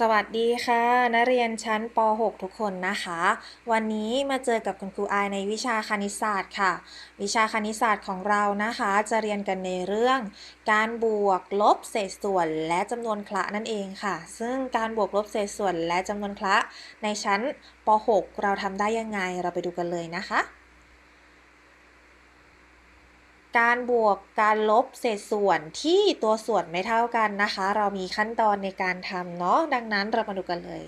สวัสดีค่ะ นักเรียนชั้นป .6 ทุกคนนะคะ วันนี้มาเจอกับคุณครูอายในวิชาคณิตศาสตร์ค่ะ วิชาคณิตศาสตร์ของเรานะคะ จะเรียนกันในเรื่อง การบวกลบเศษส่วนและจำนวนคละนั่นเองค่ะ ซึ่งการบวกลบเศษส่วนและจำนวนคละ ในชั้นป .6 เราทำได้ยังไงเราไปดูกันเลยนะคะ การบวกการลบเศษส่วนที่ตัวส่วนไม่เท่ากันนะคะ เรามีขั้นตอนในการทำเนาะดังนั้นเรามาดูกันเลย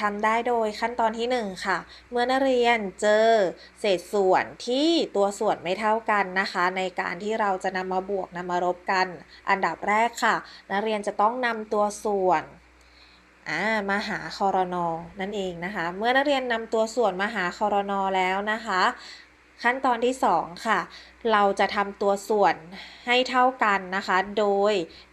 ทำได้โดยขั้นตอนที่ 1 ค่ะ เมื่อนักเรียนเจอเศษส่วนที่ตัวส่วนไม่เท่ากันนะคะ ในการที่เราจะนำมาบวกนำมาลบกัน อันดับแรกค่ะ นักเรียนจะต้องนำตัวส่วนมาหาคอรนอนั่นเองนะคะ เมื่อนักเรียนนำตัวส่วนมาหาคอรนอแล้วนะคะ ขั้นตอนที่ 2 ค่ะ เราจะทำตัวส่วนให้เท่ากันนะคะ โดย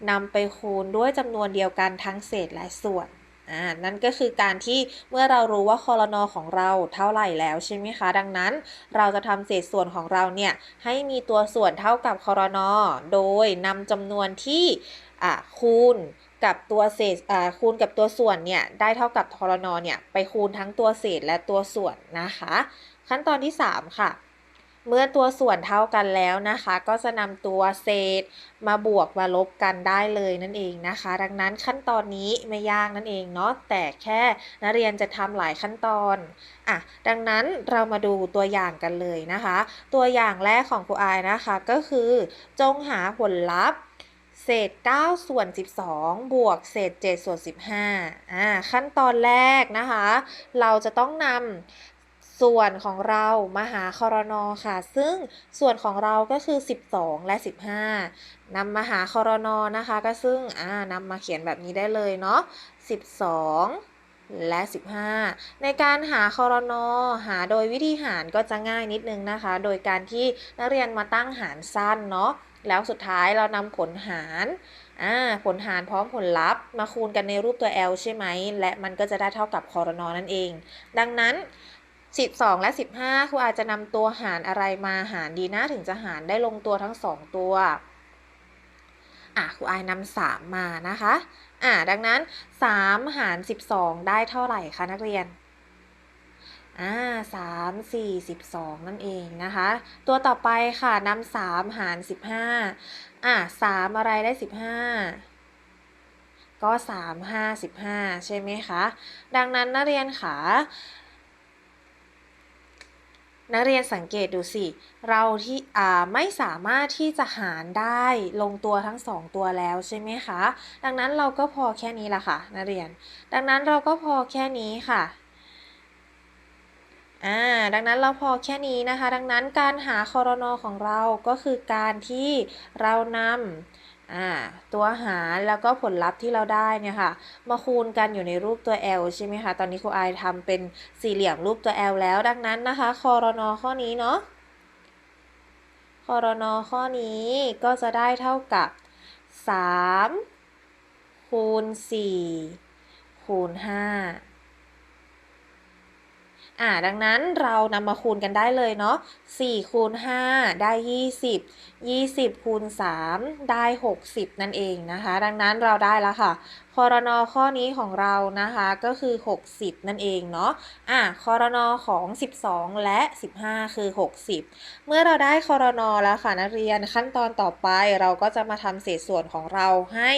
นำไปคูณด้วยจำนวนเดียวกันทั้งเศษและส่วนอ่านั่นก็คือการที่เมื่อเรารู้ว่าคอรนอของเราเท่าไหร่แล้วใช่ไหมคะ ดังนั้นเราจะทำเศษส่วนของเราเนี่ยให้มีตัวส่วนเท่ากับคอรนอโดยนำจำนวนที่อ่าคูณกับตัวเศษอ่าคูณกับตัวส่วนเนี่ยได้เท่ากับคอรนอเนี่ยไปคูณทั้งตัวเศษและตัวส่วนนะคะ ขั้นตอนที่ 3 ค่ะ เมื่อตัวส่วนเท่ากันแล้วนะคะ ก็จะนำตัวเศษมาบวกมาลบกันได้เลยนั่นเองนะคะ ดังนั้นขั้นตอนนี้ไม่ยากนั่นเองเนาะแต่แค่นักเรียนจะทำหลายขั้นตอนอะดังนั้นเรามาดูตัวอย่างกันเลยนะคะ ตัวอย่างแรกของครูอายนะคะก็คือ จงหาผลลัพธ์เศษ 9 ส่วน 12 บวกเศษ 7 ส่วน 15อ่าขั้นตอนแรกนะคะ เราจะต้องนำ ส่วนของเรามาหาคอรนอค่ะ ซึ่งส่วนของเราก็คือ 12 และ 15นำมาหาคอรนอนะคะ ก็ซึ่งอ่านำมาเขียนแบบนี้ได้เลยเนาะ12 และ 15 ในการหาคอรนอหาโดยวิธีหารก็จะง่ายนิดนึงนะคะ โดยการที่นักเรียนมาตั้งหารสั้นเนาะแล้วสุดท้ายเรานำผลหารผลหารพร้อมผลลัพธ์ มาคูณกันในรูปตัว L ใช่ไหม และมันก็จะได้เท่ากับคอรนอนั่นเอง ดังนั้น 12 และ 15ครูอาจจะนำตัวหารอะไรมาหารดีนะถึงจะหารได้ลงตัวทั้ง 2 ตัวอะครูอายนำ3มานะคะอะดังนั้น 3 หาร 12 ได้เท่าไหร่คะนักเรียนอ่าสามสี่สิบสองนั่นเองนะคะ ตัวต่อไปค่ะนำสามหารสิบห้าอ่าสามอะไรได้สิบห้าก็สามห้าสิบห้าใช่ไหมคะ ดังนั้นนักเรียนค่ะ นักเรียนสังเกตดูสิ เราที่อ่าไม่สามารถที่จะหารได้ลงตัวทั้งสองตัวแล้วใช่ไหมคะ ดังนั้นเราก็พอแค่นี้ละค่ะนักเรียน ดังนั้นเราก็พอแค่นี้ค่ะอ่าดังนั้นเราพอแค่นี้นะคะ ดังนั้นการหาคอรนอของเราก็คือการที่เรานำ ตัวหารแล้วก็ผลลัพธ์ที่เราได้เนี่ยค่ะ มาคูณกันอยู่ในรูปตัว L ใช่ไหมคะ ตอนนี้ครูไอทำเป็นสี่เหลี่ยมรูปตัว L แล้ว ดังนั้นนะคะคอรนอข้อนี้เนาะคอรนอข้อนี้ก็จะได้เท่ากับ 3 คูณ 4 คูณ 5 อ่าดังนั้นเรานำมาคูณกันได้เลยเนาะ4คูณ5ได้ 20 20คูณ3ได้ 60 นั่นเองนะคะ ดังนั้นเราได้แล้วค่ะคอรนอข้อนี้ของเรานะคะก็คือ 60 นั่นเองเนาะอ่าคอรนอของ 12 และ 15 คือ 60 เมื่อเราได้คอรนอแล้วค่ะนักเรียนขั้นตอนต่อไปเราก็จะมาทำเศษส่วนของเราให้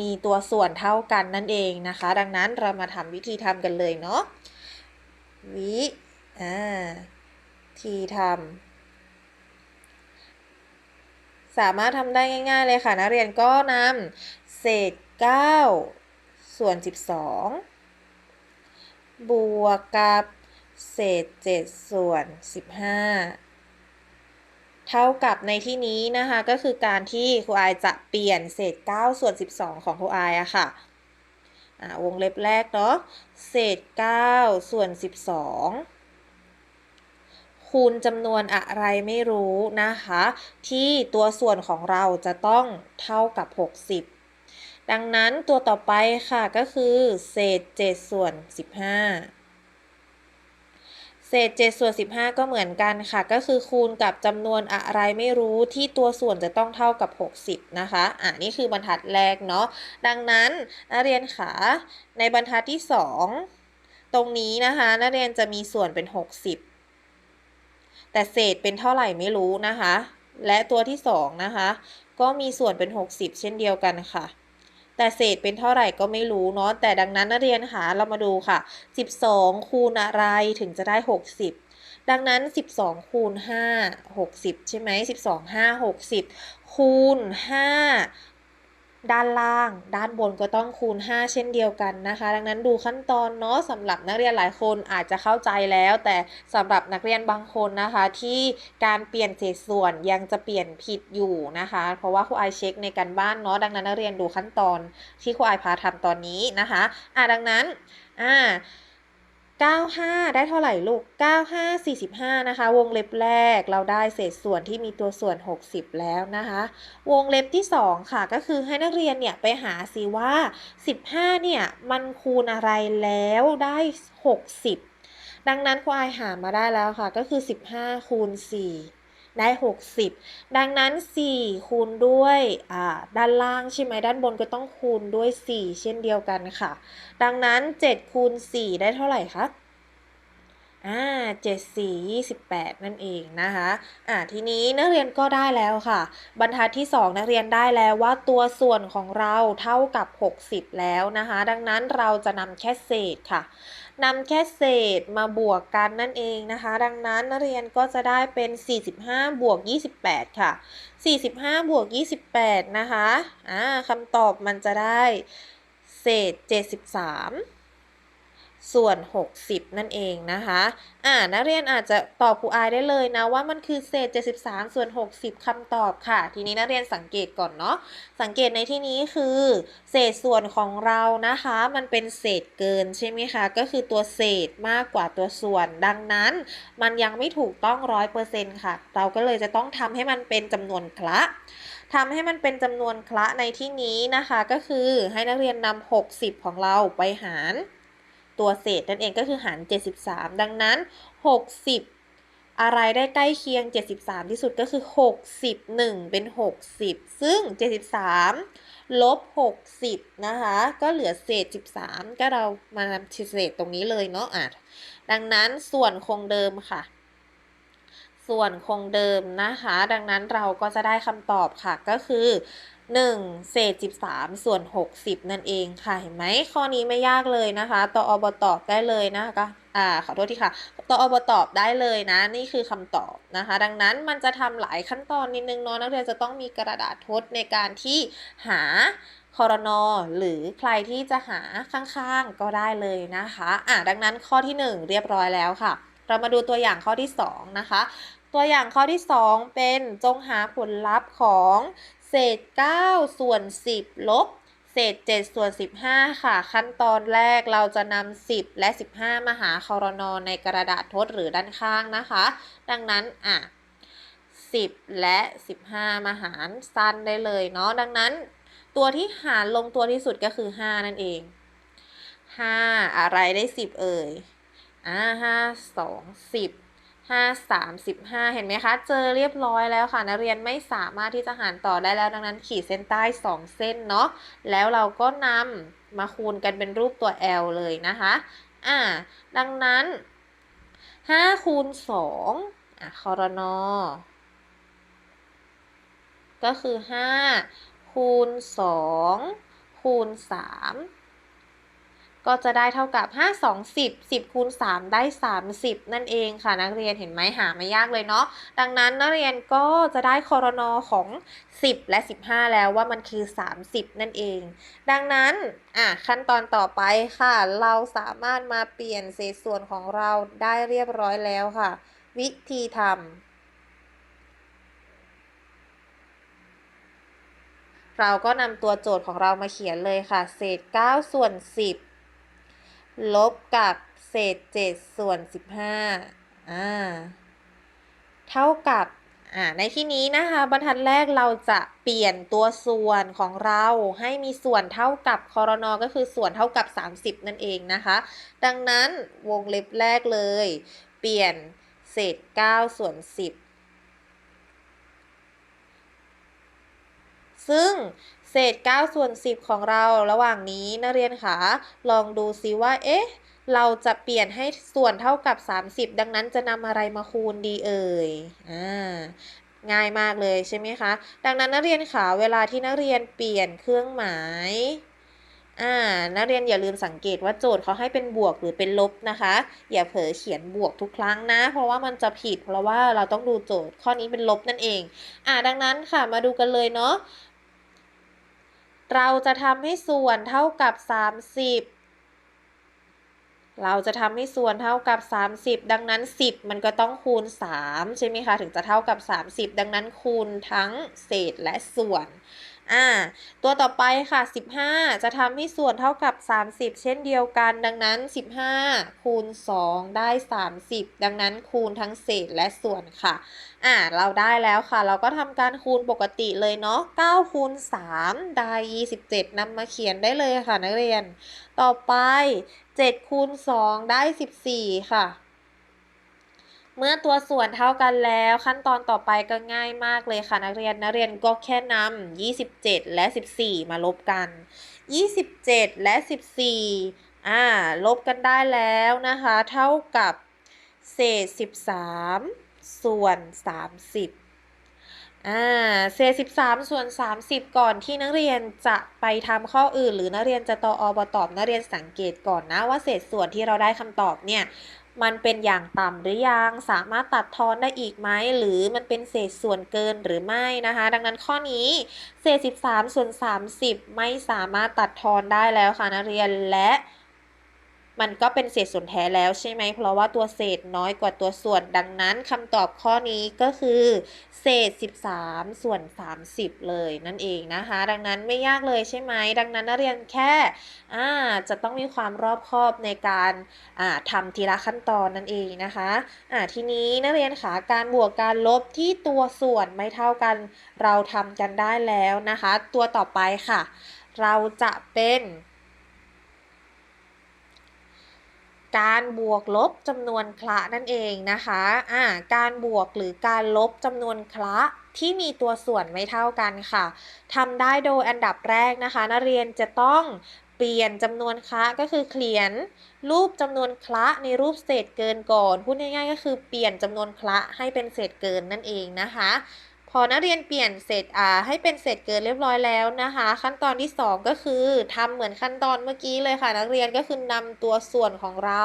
มีตัวส่วนเท่ากันนั่นเองนะคะ ดังนั้นเรามาทำวิธีทำกันเลยเนาะ วิอ่าทีทำสามารถทำได้ง่าย ๆ เลยค่ะ นักเรียนก็นำเศษ 9 ส่วน 12 บวกกับเศษ 7 ส่วน 15 เท่ากับในที่นี้นะคะ ก็คือการที่ครูอายจะเปลี่ยนเศษ 9 ส่วน 12 ของครูอายอะค่ะ วงเล็บแรกเนาะเศษ 9 ส่วน 12 คูณจำนวนอะไรไม่รู้นะคะ ที่ตัวส่วนของเราจะต้องเท่ากับ 60 ดังนั้นตัวต่อไปค่ะก็คือ เศษ 7 ส่วน 15 เศษ7ส่วน15 ก็เหมือนกันค่ะ ก็คือคูณกับจำนวนอะไรไม่รู้ที่ตัวส่วนจะต้องเท่ากับ 60 นะคะ อ่านี่คือบรรทัดแรกเนาะ ดังนั้นนักเรียนขาในบรรทัดที่ 2 ตรงนี้นะคะนักเรียนจะมีส่วนเป็น 60 แต่เศษเป็นเท่าไหร่ไม่รู้นะคะ และตัวที่ 2 นะคะ ก็มีส่วนเป็น 60 เช่นเดียวกันค่ะ แต่เศษเป็นเท่าไหร่ก็ไม่รู้เนาะแต่ดังนั้นนักเรียนคะเรามาดูค่ะ 12 คูณอะไรถึงจะได้ 60ดังนั้น 12 คูณ 5 60 ใช่ไหม12 5 60 คูณ 5 ด้านล่าง ด้านบนก็ต้องคูณ 5 เช่นเดียวกันนะคะ ดังนั้นดูขั้นตอนเนาะสำหรับนักเรียนหลายคนอาจจะเข้าใจแล้ว แต่สำหรับนักเรียนบางคนนะคะ ที่การเปลี่ยนเศษส่วนยังจะเปลี่ยนผิดอยู่นะคะ เพราะว่าครูไอเช็คในการบ้านเนาะดังนั้นนักเรียนดูขั้นตอนที่ครูไอพาทำตอนนี้นะคะอะดังนั้นอ่า 95 ได้เท่าไหร่ลูก 95 45 นะคะ วงเล็บแรกเราได้เศษส่วนที่มีตัวส่วน 60 แล้วนะคะ วงเล็บที่ 2 ค่ะ ก็คือให้นักเรียนเนี่ยไปหาสิว่า 15 เนี่ย มันคูณอะไรแล้วได้ 60 ดังนั้นครูอายหามาได้แล้วค่ะ ก็คือ 15 คูณ 4 ได้ 60 ดังนั้น 4 คูณด้วยอ่าด้านล่างใช่ไหมด้านบนก็ต้องคูณด้วย 4 เช่นเดียวกันค่ะ ดังนั้น 7 คูณ 4 ได้เท่าไหร่คะอ่าเจ็ดสี่ยี่สิบแปดนั่นเองนะคะ อ่า ทีนี้นักเรียนก็ได้แล้วค่ะ บรรทัดที่สองนักเรียนได้แล้วว่าตัวส่วนของเราเท่ากับ60แล้วนะคะ ดังนั้นเราจะนำแค่เศษค่ะ นำแค่เศษมาบวกกันนั่นเองนะคะ ดังนั้นนักเรียนก็จะได้เป็น 45 บวก 28 ค่ะ 45 บวก 28 นะคะอ่าคำตอบมันจะได้เศษ 73 ส่วน 60 นั่นเองนะคะอ่านักเรียนอาจจะตอบครูอายได้เลยนะว่ามันคือเศษ 73 ส่วน 60คำตอบค่ะ ทีนี้นักเรียนสังเกตก่อนเนาะ สังเกตในที่นี้คือ เศษส่วนของเรานะคะ มันเป็นเศษเกินใช่ไหมคะ ก็คือตัวเศษมากกว่าตัวส่วน ดังนั้น มันยังไม่ถูกต้องร้อยเปอร์เซ็นต์ค่ะ เราก็เลยจะต้องทำให้มันเป็นจำนวนคละทำให้มันเป็นจำนวนคละในที่นี้นะคะ ก็คือให้นักเรียนนำ60 ของเราไปหาร ตัวเศษนั่นเองก็คือหาร 73 ดังนั้น 60 อะไรได้ใกล้เคียง 73 ที่สุดก็คือ 61 เป็น 60 ซึ่ง 73 ลบ 60 นะคะ ก็เหลือเศษ 13 ก็เรามานำเศษตรงนี้เลยเนาะอะดังนั้นส่วนคงเดิมค่ะส่วนคงเดิมนะคะ ดังนั้นเราก็จะได้คำตอบค่ะก็คือ 1 เศษ 13 ส่วน 60 นั่นเองค่ะ เห็นไหมข้อนี้ไม่ยากเลยนะคะ ตอบตอบได้เลยนะคะอ่าขอโทษทีค่ะ ตอบตอบได้เลยนะ นี่คือคำตอบนะคะ ดังนั้นมันจะทำหลายขั้นตอนนิดนึงเนาะนักเรียนจะต้องมีกระดาษทดในการที่หาคอรนอหรือใครที่จะหาข้างๆก็ได้เลยนะคะอ่าดังนั้นข้อที่ 1 เรียบร้อยแล้วค่ะ เรามาดูตัวอย่างข้อที่ 2 นะคะตัวอย่างข้อที่ 2 เป็นจงหาผลลัพธ์ของ เศษ 9 ส่วน 10 ลบ เศษ 7 ส่วน 15 ค่ะ ขั้นตอนแรกเราจะนำ10 และ 15 มาหาคอรนอในกระดาษทดหรือด้านข้างนะคะ ดังนั้นอะ10 และ 15 มาหารสั้นได้เลยเนาะดังนั้น ตัวที่หารลงตัวที่สุดก็คือ 5 นั่นเอง 5 อะไรได้ 10 เอ่ยอ่า5 2 10 ห้าสามสิบห้าเห็นไหมคะ เจอเรียบร้อยแล้วค่ะนักเรียนไม่สามารถที่จะหารต่อได้แล้ว ดังนั้นขีดเส้นใต้สองเส้นเนาะ แล้วเราก็นำมาคูณกันเป็นรูปตัว L เลยนะคะ อ่า ดังนั้นห้าคูณสองอะคอรนอก็คือห้าคูณสองคูณสาม ก็จะได้เท่ากับ 5 2 10 10คูณ3ได้ 30 นั่นเองค่ะ นักเรียนเห็นไหมหาไม่ยากเลยเนาะดังนั้นนักเรียนก็จะได้คอรนอของ 10 และ 15 แล้วว่ามันคือ 30 นั่นเอง ดังนั้นอะขั้นตอนต่อไปค่ะ เราสามารถมาเปลี่ยนเศษส่วนของเราได้เรียบร้อยแล้วค่ะ วิธีทำเราก็นำตัวโจทย์ของเรามาเขียนเลยค่ะ เศษ 9 ส่วน 10 ลบกับเศษ7ส่วน15อ่า เท่ากับ อ่า ในที่นี้นะคะ บรรทัดแรกเราจะเปลี่ยนตัวส่วนของเราให้มีส่วนเท่ากับคอรนอก็คือส่วนเท่ากับ 30 นั่นเองนะคะ ดังนั้นวงเล็บแรกเลยเเปลี่ยนเศษ 9 ส่วน 10 ซึ่ง เศษ9ส่วน10 ของเราระหว่างนี้นักเรียนคะลองดูซิว่า เอ๊ะ เราจะเปลี่ยนให้ส่วนเท่ากับ 30 ดังนั้นจะนำอะไรมาคูณดีเอ่ยอ่าง่ายมากเลยใช่ไหมคะ ดังนั้นนักเรียนคะเวลาที่นักเรียนเปลี่ยนเครื่องหมายอ่านักเรียนอย่าลืมสังเกตว่าโจทย์เขาให้เป็นบวกหรือเป็นลบนะคะ อย่าเผลอเขียนบวกทุกครั้งนะ เพราะว่ามันจะผิดเพราะว่าเราต้องดูโจทย์ข้อนี้เป็นลบนั่นเอง อ่าดังนั้นค่ะมาดูกันเลยเนาะ เราจะทำให้ส่วนเท่ากับ 30 เราจะทำให้ส่วนเท่ากับ 30 ดังนั้น 10 มันก็ต้องคูณ 3 ใช่ไหมคะ ถึงจะเท่ากับ 30 ดังนั้นคูณทั้งเศษและส่วน อ่า ตัวต่อไปค่ะ 15 จะทำให้ส่วนเท่ากับ 30 เช่นเดียวกัน ดังนั้น 15 คูณ 2 ได้ 30 ดังนั้นคูณทั้งเศษและส่วนค่ะ อ่า เราได้แล้วค่ะ เราก็ทำการคูณปกติเลยเนาะ9คูณ 3 ได้ 27นำมาเขียนได้เลยค่ะนักเรียน ต่อไป7คูณ 2 ได้ 14 ค่ะ เมื่อตัวส่วนเท่ากันแล้ว ขั้นตอนต่อไปก็ง่ายมากเลยค่ะ นักเรียนนักเรียนก็แค่นำ27 และ 14 มาลบกัน 27 และ 14อ่าลบกันได้แล้วนะคะ เท่ากับเศษ 13 ส่วน 30อ่าเศษ13ส่วน30ก่อนที่นักเรียนจะไปทำข้ออื่น หรือนักเรียนจะตออบตอบนักเรียนสังเกตก่อนนะว่าเศษส่วนที่เราได้คำตอบเนี่ย มันเป็นอย่างต่ำหรือยัง สามารถตัดทอนได้อีกไหม หรือมันเป็นเศษส่วนเกินหรือไม่นะคะ ดังนั้นข้อนี้เศษ 13 ส่วน 30 ไม่สามารถตัดทอนได้แล้วค่ะนักเรียนและ มันก็เป็นเศษส่วนแท้แล้วใช่ไหม เพราะว่าตัวเศษน้อยกว่าตัวส่วน ดังนั้นคำตอบข้อนี้ก็คือ เศษ 13 ส่วน 30 เลยนั่นเองนะคะ ดังนั้นไม่ยากเลยใช่ไหม ดังนั้นนักเรียนแค่จะต้องมีความรอบคอบในการาทำทีละขั้นตอนนั่นเองนะคะทีนี้นักเรียนคะการบวกการลบที่ตัวส่วนไม่เท่ากัน เราทำกันได้แล้วนะคะ ตัวต่อไปค่ะ เราจะเป็น การบวกลบจำนวนคละนั่นเองนะคะอ่าการบวกหรือการลบจำนวนคละที่มีตัวส่วนไม่เท่ากันค่ะทำได้โดยอันดับแรกนะคะ นักเรียนจะต้องเปลี่ยนจำนวนคละก็คือเขียนรูปจำนวนคละในรูปเศษเกินก่อนพูดง่ายๆ ก็คือเปลี่ยนจำนวนคละให้เป็นเศษเกินนั่นเองนะคะ พอนักเรียนเปลี่ยนเศษอ่าให้เป็นเศษเกินเรียบร้อยแล้วนะคะ ขั้นตอนที่ 2 ก็คือทำเหมือนขั้นตอนเมื่อกี้เลยค่ะ นักเรียนก็คือนำตัวส่วนของเรา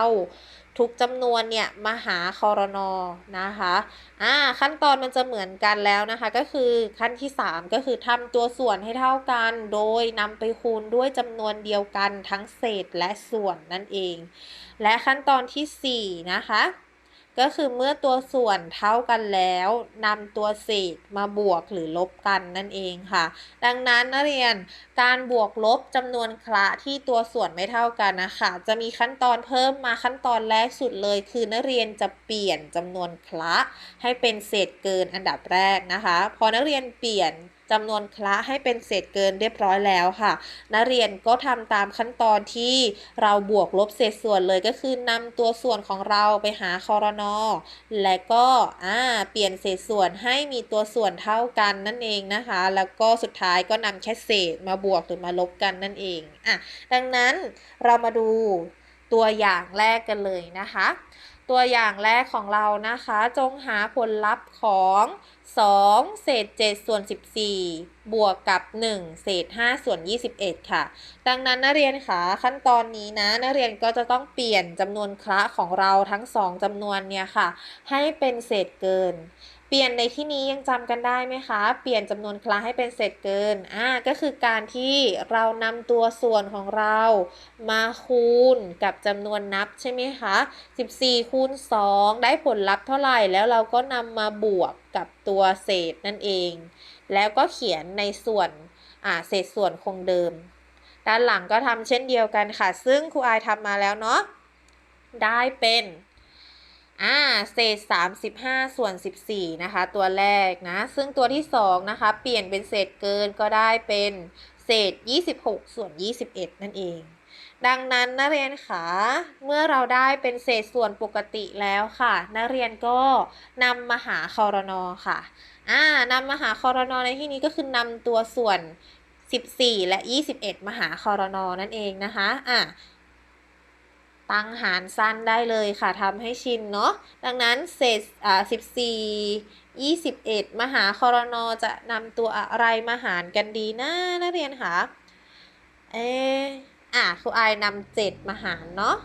ทุกจำนวนเนี่ยมาหาคอรนอนะคะอ่าขั้นตอนมันจะเหมือนกันแล้วนะคะ ก็คือขั้นที่ 3 ก็คือทำตัวส่วนให้เท่ากัน โดยนำไปคูณด้วยจำนวนเดียวกันทั้งเศษและส่วนนั่นเอง และขั้นตอนทีสี่4นะคะ ก็คือเมื่อตัวส่วนเท่ากันแล้วนำตัวเศษมาบวกหรือลบกันนั่นเองค่ะ ดังนั้นนักเรียนการบวกลบจำนวนคละที่ตัวส่วนไม่เท่ากันนะคะจะมีขั้นตอนเพิ่มมาขั้นตอนแรกสุดเลย คือนักเรียนจะเปลี่ยนจำนวนคละให้เป็นเศษเกินอันดับแรกนะคะ พอนักเรียนเปลี่ยน จำนวนคละให้เป็นเศษเกินเรียบร้อยแล้วค่ะ นักเรียนก็ทำตามขั้นตอนที่เราบวกลบเศษส่วนเลยก็คือนำตัวส่วนของเราไปหาคอรนอและก็อ่าเปลี่ยนเศษส่วนให้มีตัวส่วนเท่ากันนั่นเองนะคะ แล้วก็สุดท้ายก็นำแค่เศษมาบวกหรือมาลบกันนั่นเองอะดังนั้นเรามาดูตัวอย่างแรกกันเลยนะคะ ตัวอย่างแรกของเรานะคะ จงหาผลลัพธ์ของ 2 เศษ 7 ส่วน 14 บวกกับ 1 เศษ 5 ส่วน 21 ค่ะ ดังนั้นนักเรียนคะขั้นตอนนี้นะนักเรียนก็จะต้องเปลี่ยนจำนวนคละของเราทั้ง 2จำนวนเนี่ยค่ะ ให้เป็นเศษเกิน เปลี่ยนในที่นี้ยังจำกันได้ไหมคะ เปลี่ยนจำนวนคละให้เป็นเศษเกิน อ่า ก็คือการที่เรานำตัวส่วนของเรา มาคูณกับจำนวนนับใช่ไหมคะ 14 คูณ 2 ได้ผลลัพธ์เท่าไหร่ แล้วเราก็นำมาบวกกับตัวเศษนั่นเอง แล้วก็เขียนในส่วน อ่า เศษส่วนคงเดิม ด้านหลังก็ทำเช่นเดียวกันค่ะ ซึ่งครูอายทำมาแล้วเนาะ ได้เป็น อ่าเศษ 35 ส่วน 14 นะคะ ตัวแรกนะ ซึ่งตัวที่ 2 นะคะ เปลี่ยนเป็นเศษเกินก็ได้เป็นเศษ 26 ส่วน 21 นั่นเอง ดังนั้นนักเรียนคะเมื่อเราได้เป็นเศษส่วนปกติแล้วค่ะ นักเรียนก็นำมาหาคอรนอค่ะอ่านำมาหาคอรนอในที่นี้ก็คือนำตัวส่วน 14 และ 21 มาหาคอรนอนั่นเองนะคะอะ ตั้งหารสั้นได้เลยค่ะทำให้ชินเนาะดังนั้นเศษอ่าสิบสี่ยี่สิบเอ็ดมหาคอรนอจะนำตัวอะไรมาหารกันดีนะนักเรียนคะเอออะครูไอนำเจ็ดมาหารเนาะ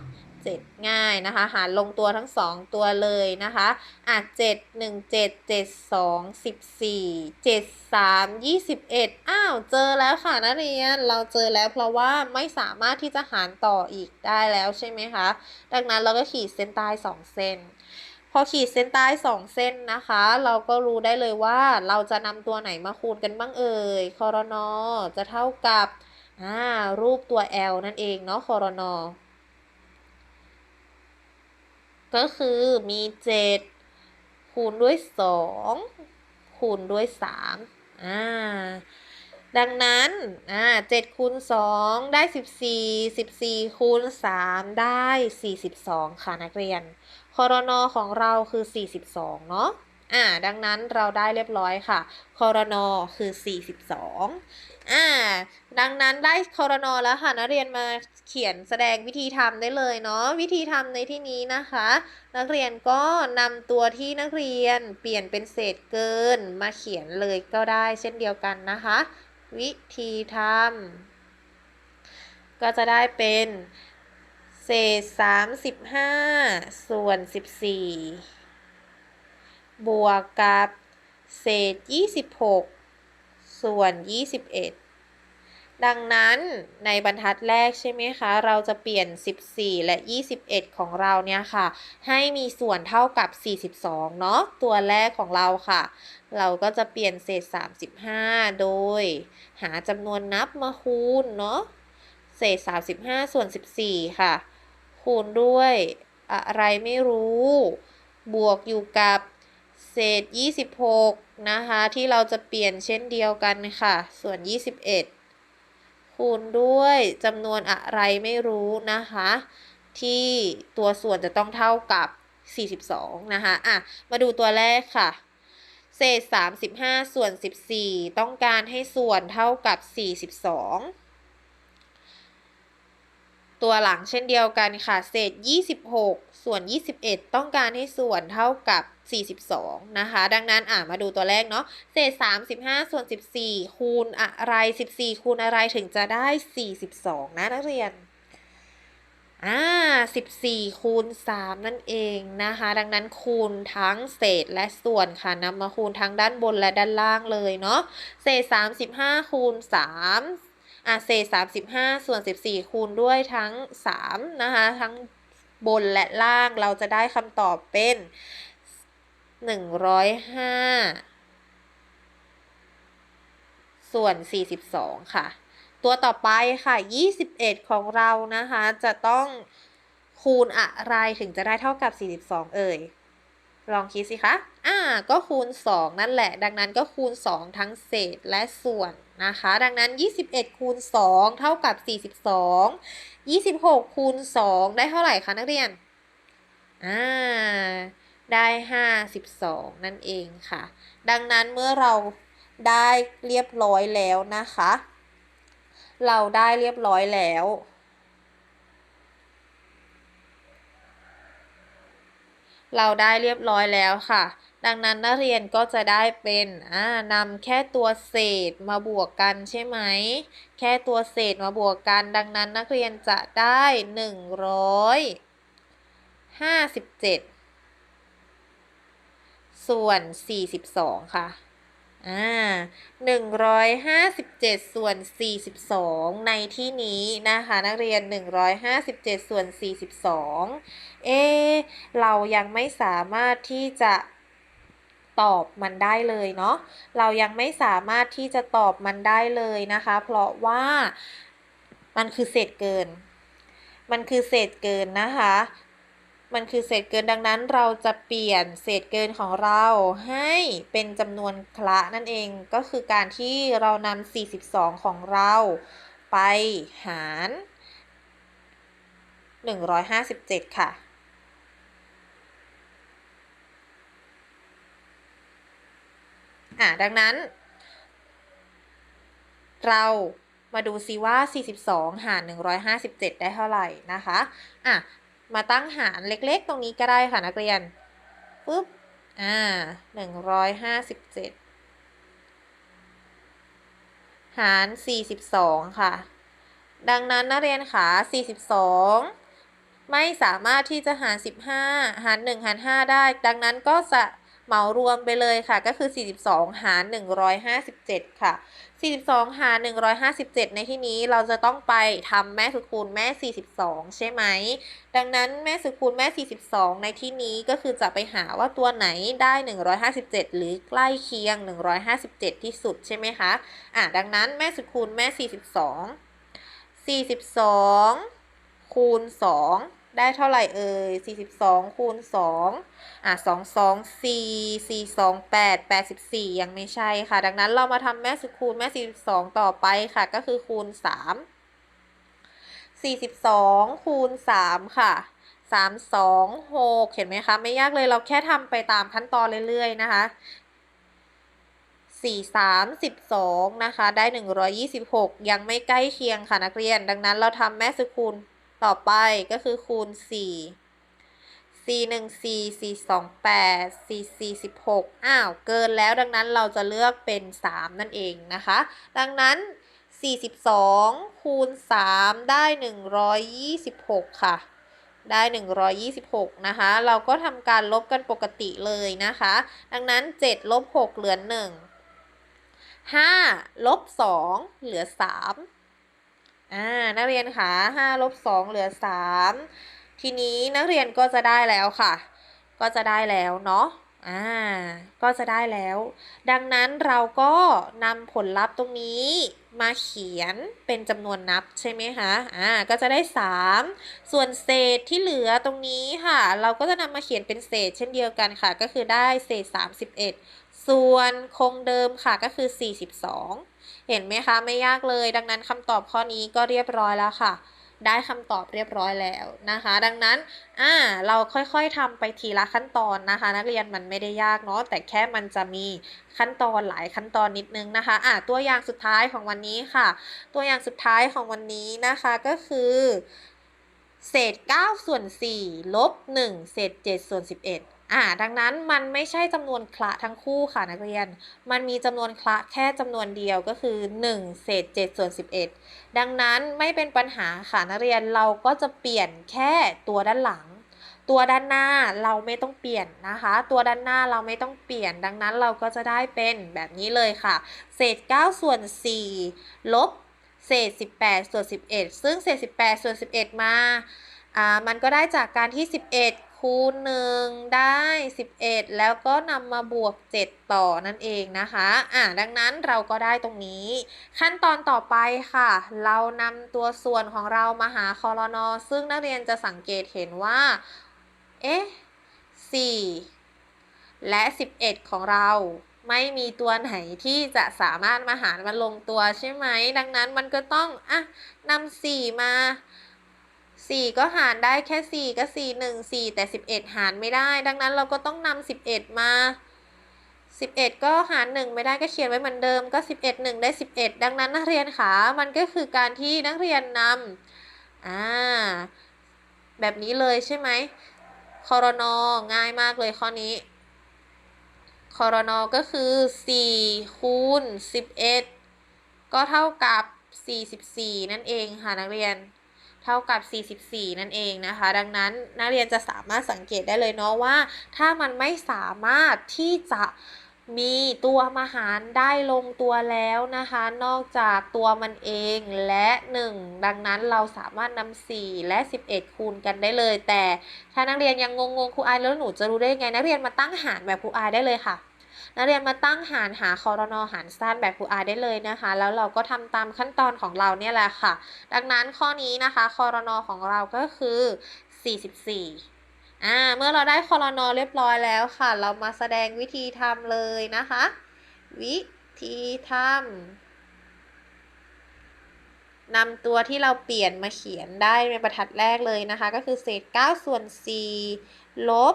เจ็ดง่ายนะคะ หารลงตัวทั้งสองตัวเลยนะคะอะเจ็ดหนึ่งเจ็ดเจ็ดสองสิบสี่เจ็ดสามยี่สิบเอ็ดอ้าว เจอแล้วค่ะนักเรียน เราเจอแล้วเพราะว่าไม่สามารถที่จะหารต่ออีกได้แล้วใช่ไหมคะ ดังนั้นเราก็ขีดเส้นใต้สองเส้นพอขีดเส้นใต้สองเส้นนะคะ เราก็รู้ได้เลยว่าเราจะนำตัวไหนมาคูณกันบ้างเอ่ยคอรนอจะเท่ากับอารูปตัว L นั่นเองเนาะคอรนอ ก็คือมี 7 คูณด้วย 2 คูณด้วย3อ่าดังนั้นอ่า7คูณ2ได้14 14คูณ3ได้42ค่ะนักเรียน คอรนอของเราคือ42เนาะอ่า ดังนั้นเราได้เรียบร้อยค่ะ คอรนอคือ42อ่า ดังนั้นได้คอรนอแล้วค่ะนักเรียนมาเขียนแสดงวิธีทำได้เลยเนาะวิธีทำในที่นี้นะคะ นักเรียนก็นำตัวที่นักเรียนเปลี่ยนเป็นเศษเกิน มาเขียนเลยก็ได้เช่นเดียวกันนะคะ วิธีทำก็จะได้เป็นเศษ 35 ส่วน 14 บวกกับเศษ 26 ส่วน 21 ดังนั้นในบรรทัดแรกใช่ไหมคะ เราจะเปลี่ยน 14 และ 21 ของเราเนี่ยค่ะ ให้มีส่วนเท่ากับ 42 เนาะตัวแรกของเราค่ะ เราก็จะเปลี่ยนเศษ 35 โดย หาจำนวนนับมาคูณเนาะเศษ 35 ส่วน 14 ค่ะ คูณด้วยอะไรไม่รู้ บวกอยู่กับเศษ 26 นะคะ ที่เราจะเปลี่ยนเช่นเดียวกันค่ะ ส่วน 21 คูณด้วยจำนวนอะไรไม่รู้นะคะ ที่ตัวส่วนจะต้องเท่ากับ 42 นะคะอะมาดูตัวแรกค่ะ เศษ 35 ส่วน 14 ต้องการให้ส่วนเท่ากับ 42 ตัวหลังเช่นเดียวกันค่ะ เศษ 26 ส่วน 21 ต้องการให้ส่วนเท่ากับ 42 นะคะ ดังนั้นอ่ามาดูตัวแรกเนาะ เศษ 35 ส่วน 14 คูณอะไร 14 คูณอะไรถึงจะได้ 42 นะ นักเรียน อ่า 14 คูณ 3 นั่นเองนะคะ ดังนั้นคูณทั้งเศษและส่วนค่ะนำมาคูณทั้งด้านบนและด้านล่างเลยเนาะ เศษ 35 คูณ 3อะเศษ 35 ส่วน 14 คูณด้วยทั้ง 3 นะคะ ทั้ง บนและล่างเราจะได้คำตอบเป็น 105 ส่วน 42 ค่ะ ตัวต่อไปค่ะ 21 ของเรานะคะ จะต้องคูณอะไรถึงจะได้เท่ากับ 42 เอ่ย ลองคิดสิคะ อ่า ก็คูณ 2 นั่นแหละ ดังนั้นก็คูณ 2 ทั้งเศษและส่วนนะคะ ดังนั้น 21 คูณ 2 เท่ากับ 42 26 คูณ 2 ได้เท่าไหร่คะนักเรียน อ่า ได้ 52 นั่นเองค่ะ ดังนั้นเมื่อเราได้เรียบร้อยแล้วนะคะ เราได้เรียบร้อยแล้ว เราได้เรียบร้อยแล้วค่ะ ดังนั้นนักเรียนก็จะได้เป็นนำแค่ตัวเศษมาบวกกันใช่ไหม แค่ตัวเศษมาบวกกัน ดังนั้นนักเรียนจะได้หนึ่งร้อยห้าสิบเจ็ดส่วนสี่สิบสองค่ะ อ่าหนึ่งร้อยห้าสิบเจ็ดส่วนสี่สิบสองในที่นี้นะคะนักเรียนหนึ่งร้อยห้าสิบเจ็ดส่วนสี่สิบสองเอเรายังไม่สามารถที่จะตอบมันได้เลยเนาะเรายังไม่สามารถที่จะตอบมันได้เลยนะคะ เพราะว่ามันคือเศษเกิน มันคือเศษเกินนะคะ มันคือเศษเกินดังนั้นเราจะเปลี่ยนเศษเกินของเราให้เป็นจำนวนคละนั่นเองก็คือการที่เรานำ42 ของเราไปหาร 157 ค่ะอะดังนั้น เรามาดูซิว่า 42 หาร 157 ได้เท่าไหร่นะคะ อะ มาตั้งหารเล็กๆ ตรงนี้ก็ได้ค่ะนักเรียนปุ๊บอ่า157หาร42ค่ะ ดังนั้นนักเรียนค่ะ42ไม่สามารถที่จะหาร15หาร1หาร5ได้ ดังนั้นก็จะเหมารวมไปเลยค่ะ ก็คือ 42 หาร 157 ค่ะ 42 หาร 157 ในที่นี้เราจะต้องไปทำแม่สุคูณแม่ 42 ใช่ไหม ดังนั้นแม่สุคูณแม่ 42 ในที่นี้ก็คือจะไปหาว่าตัวไหนได้ 157 หรือใกล้เคียง 157 ที่สุดใช่ไหมคะ อะดังนั้นแม่สุคูณแม่ 42 42 คูณ 2 ได้เท่าไหร่เอ่ย 42 คูณ 2 อะ 2 2 4 4 2 8 84 ยังไม่ใช่ค่ะ ดังนั้นเรามาทำแม่สุดคูณแม่ 42 ต่อไปค่ะ ก็คือคูณ 3 42 คูณ 3 ค่ะ 3 2 6 เห็นไหมคะ ไม่ยากเลยเราแค่ทำไปตามขั้นตอนเรื่อยๆ นะคะ4 3 12 นะคะ ได้ 126 ยังไม่ใกล้เคียงค่ะนักเรียน ดังนั้นเราทำแม่สุดคูณ ต่อไปก็คือคูณ 4 4 1 4 4 2 8 4 4 16 อ้าว เกินแล้วดังนั้นเราจะเลือกเป็น 3 นั่นเองนะคะ ดังนั้น 42 คูณ 3 ได้ 126 ค่ะ ได้ 126 นะคะ เราก็ทำการลบกันปกติเลยนะคะ ดังนั้น 7 ลบ 6 เหลือ 1 5 ลบ 2 เหลือ 3 อ่านักเรียนคะ5ลบ2เหลือ3ทีนี้นักเรียนก็จะได้แล้วค่ะ ก็จะได้แล้วเนาะอ่าก็จะได้แล้ว ดังนั้นเราก็นำผลลัพธ์ตรงนี้มาเขียนเป็นจำนวนนับใช่ไหมคะอ่าก็จะได้ 3 ส่วนเศษที่เหลือตรงนี้ค่ะ เราก็จะนำมาเขียนเป็นเศษเช่นเดียวกันค่ะ ก็คือได้เศษ 31 ส่วนคงเดิมค่ะก็คือ 42 เห็นไหมคะไม่ยากเลย ดังนั้นคำตอบข้อนี้ก็เรียบร้อยแล้วค่ะ ได้คำตอบเรียบร้อยแล้วนะคะ ดังนั้นอ่าเราค่อยๆทำไปทีละขั้นตอนนะคะ นักเรียนมันไม่ได้ยากเนาะแต่แค่มันจะมีขั้นตอนหลายขั้นตอนนิดนึงนะคะอ่าตัวอย่างสุดท้ายของวันนี้ค่ะ ตัวอย่างสุดท้ายของวันนี้นะคะก็คือเศษ 9 ส่วน 4 ลบ 1 เศษ 7 ส่วน 11 อ่าดังนั้นมันไม่ใช่จำนวนคละทั้งคู่ค่ะนักเรียน มันมีจำนวนคละแค่จำนวนเดียวก็คือ 1 เศษ7ส่วน11 ดังนั้นไม่เป็นปัญหาค่ะนักเรียนเราก็จะเปลี่ยนแค่ตัวด้านหลัง ตัวด้านหน้าเราไม่ต้องเปลี่ยนนะคะ ตัวด้านหน้าเราไม่ต้องเปลี่ยน ดังนั้นเราก็จะได้เป็นแบบนี้เลยค่ะ เศษ 9 ส่วน 4 ลบเศษ 18 ส่วน 11 ซึ่งเศษ 18 ส่วน 11 มาอ่ามันก็ได้จากการที่ 11 คูณ 1 ได้ 11 แล้วก็นำมาบวก 7 ต่อนั่นเองนะคะอ่าดังนั้นเราก็ได้ตรงนี้ ขั้นตอนต่อไปค่ะ เรานำตัวส่วนของเรามาหาคอรนอซึ่งนักเรียนจะสังเกตเห็นว่า เอ๊ะ 4 และ 11 ของเราไม่มีตัวไหนที่จะสามารถมาหารมันลงตัวใช่ไหม ดังนั้นมันก็ต้องอะนำ4มา 4 ก็หารได้แค่ 4 ก็ 4 1 4 แต่ 11 หารไม่ได้ ดังนั้นเราก็ต้องนำ11 มา 11 ก็หาร 1 ไม่ได้ก็เขียนไว้เหมือนเดิมก็ 11 1 ได้ 11 ดังนั้นนักเรียนคะมันก็คือการที่นักเรียนนำอ่าแบบนี้เลยใช่ไหมคอรนอง่ายมากเลยข้อนี้คอรนอก็คือ 4 คูณ 11 ก็เท่ากับ 44 นั่นเองค่ะนักเรียน เท่ากับ 44 นั่นเองนะคะ ดังนั้นนักเรียนจะสามารถสังเกตได้เลยเนาะว่า ถ้ามันไม่สามารถที่จะมีตัวมาหารได้ลงตัวแล้วนะคะ นอกจากตัวมันเองและ 1 ดังนั้นเราสามารถนำ4และ 11 คูณกันได้เลย แต่ถ้านักเรียนยังงงๆครูอายแล้วหนูจะรู้ได้ไง นักเรียนมาตั้งหารแบบครูอายได้เลยค่ะ นักเรียนมาตั้งหารหาคอรนอหารสั้นแบบครูอาได้เลยนะคะ แล้วเราก็ทำตามขั้นตอนของเราเนี่ยแหละค่ะ ดังนั้นข้อนี้นะคะคอรนอของเราก็คือ 44อ่าเมื่อเราได้คอรนอเรียบร้อยแล้วค่ะ เรามาแสดงวิธีทำเลยนะคะ วิธีทำนำตัวที่เราเปลี่ยนมาเขียนได้ในบรรทัดแรกเลยนะคะ ก็คือเศษ 9 ส่วน 4 ลบ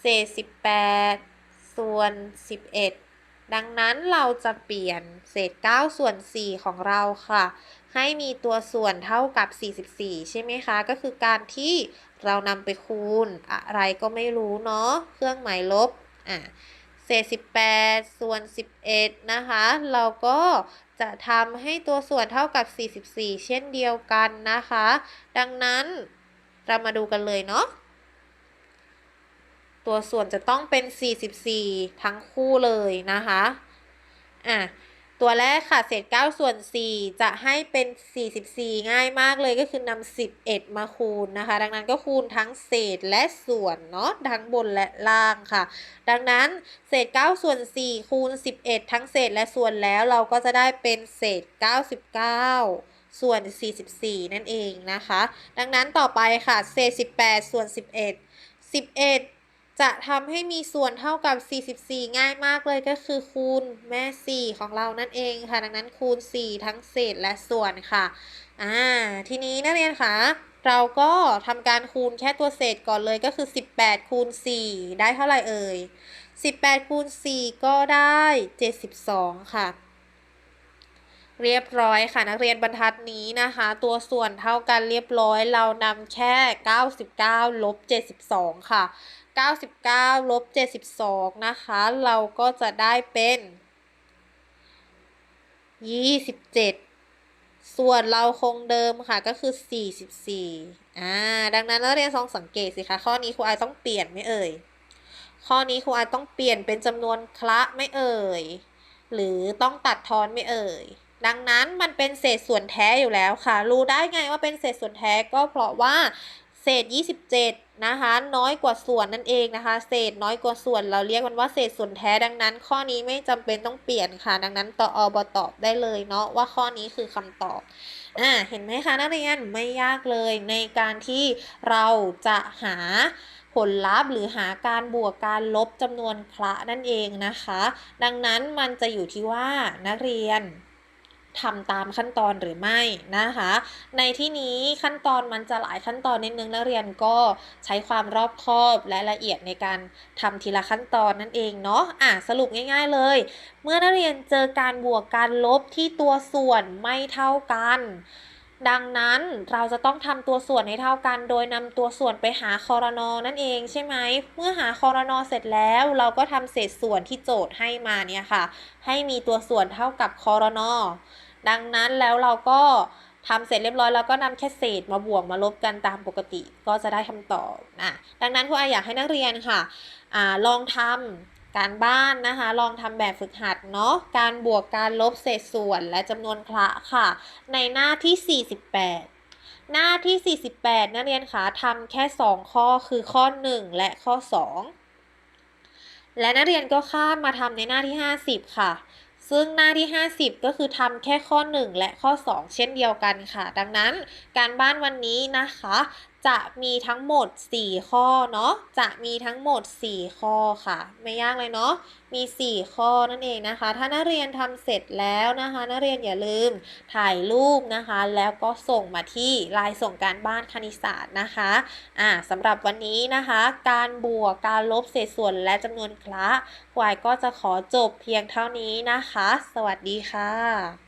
เศษ 18 ส่วน 11 ดังนั้นเราจะเปลี่ยนเศษ 9 ส่วน 4 ของเราค่ะ ให้มีตัวส่วนเท่ากับ 44 ใช่ไหมคะ ก็คือการที่เรานำไปคูณ อะไรก็ไม่รู้เนาะ เครื่องหมายลบ อะเศษ 18 ส่วน 11 นะคะ เราก็จะทำให้ตัวส่วนเท่ากับ 44 เช่นเดียวกันนะคะ ดังนั้นเรามาดูกันเลยเนาะ ตัวส่วนจะต้องเป็น 44 ทั้งคู่เลยนะคะ อะ ตัวแรกค่ะเศษ 9 ส่วน 4 จะให้เป็น 44 ง่ายมากเลยก็คือนำ11 มาคูณนะคะ ดังนั้นก็คูณทั้งเศษและส่วนเนาะทั้งบนและล่างค่ะ ดังนั้นเศษ 9 ส่วน 4 คูณ 11 ทั้งเศษและส่วนแล้วเราก็จะได้เป็นเศษ 99ส่วน 44 นั่นเองนะคะ ดังนั้นต่อไปค่ะ เศษ 18 ส่วน 11 11 จะทำให้มีส่วนเท่ากับ 44 ง่ายมากเลยก็คือคูณแม่ 4 ของเรานั่นเองค่ะ ดังนั้นคูณ 4 ทั้งเศษและส่วนค่ะ อ่า ทีนี้นักเรียนคะเราก็ทำการคูณแค่ตัวเศษก่อนเลยก็คือ 18 คูณ 4 ได้เท่าไหร่เอ่ย 18 คูณ 4 ก็ได้ 72 ค่ะ เรียบร้อยค่ะนักเรียนบรรทัดนี้นะคะ ตัวส่วนเท่ากันเรียบร้อยเรานำแค่ 99 ลบ 72 ค่ะ 99ลบ72 นะคะ เราก็จะได้เป็น 27 ส่วนเราคงเดิมค่ะก็คือ 44อ่าดังนั้นนักเรียนลองสังเกตสิคะข้อนี้ครูอายต้องเปลี่ยนไหมเอ่ย ข้อนี้ครูอายต้องเปลี่ยนเป็นจำนวนคละไม่เอ่ย หรือต้องตัดทอนไม่เอ่ยดังนั้นมันเป็นเศษส่วนแท้อยู่แล้วค่ะ รู้ได้ไงว่าเป็นเศษส่วนแท้ก็เพราะว่า ศษ 27 นะคะ น้อยกว่าส่วนนั่นเองนะคะ เศษน้อยกว่าส่วน เราเรียกมันว่าเศษส่วนแท้ดังนั้น ข้อนี้ไม่จำเป็นต้องเปลี่ยนค่ะ ดังนั้นต่ออบตอบได้เลยเนาะว่าข้อนี้คือคำตอบอ่าเห็นไหมคะนักเรียนไม่ยากเลยในการที่เราจะหาผลลัพธ์หรือหาการบวกการลบจำนวนคละนั่นเองนะคะ ดังนั้นมันจะอยู่ที่ว่านักเรียน ทำตามขั้นตอนหรือไม่นะคะ ในที่นี้ขั้นตอนมันจะหลายขั้นตอนนิดนึงนักเรียนก็ใช้ความรอบคอบและละเอียดในการทำทีละขั้นตอนนั่นเองเนาะอะสรุปง่าย ๆเลย เมื่อนักเรียนเจอการบวกการลบที่ตัวส่วนไม่เท่ากัน ดังนั้นเราจะต้องทำตัวส่วนให้เท่ากัน โดยนำตัวส่วนไปหาคอรนอนั่นเองใช่ไหม เมื่อหาคอรนอเสร็จแล้วเราก็ทำเศษส่วนที่โจทย์ให้มาเนี่ยค่ะ ให้มีตัวส่วนเท่ากับคอรนอ ดังนั้นแล้วเราก็ทำเสร็จเรียบร้อยแล้วก็นำแค่เศษมาบวกมาลบกันตามปกติก็จะได้คำตอบนะดังนั้นครูอาอยากให้นักเรียนค่ะอลองทำการบ้านนะคะ ลองทำแบบฝึกหัดเนาะการบวกการลบเศษส่วนและจำนวนคละค่ะ ในหน้าที่ 48 หน้าที่ 48 นักเรียนคะทำแค่ 2 ข้อคือข้อ 1 และข้อ 2 และนักเรียนก็ข้ามมาทำในหน้าที่ 50 ค่ะ ซึ่งหน้าที่ 50 ก็คือทำแค่ข้อ 1 และข้อ 2 เช่นเดียวกันค่ะ ดังนั้นการบ้านวันนี้นะคะ จะมีทั้งหมด 4 ข้อเนาะ จะมีทั้งหมด 4 ข้อค่ะ ไม่ยากเลยเนาะ มี 4 ข้อนั่นเองนะคะ ถ้านักเรียนทำเสร็จแล้วนะคะ นักเรียนอย่าลืมถ่ายรูปนะคะ แล้วก็ส่งมาที่ลายส่งการบ้านคณิตศาสตร์นะคะ อ่าสำหรับวันนี้นะคะ การบวก การลบเศษส่วนและจำนวนคละควายก็จะขอจบเพียงเท่านี้นะคะ สวัสดีค่ะ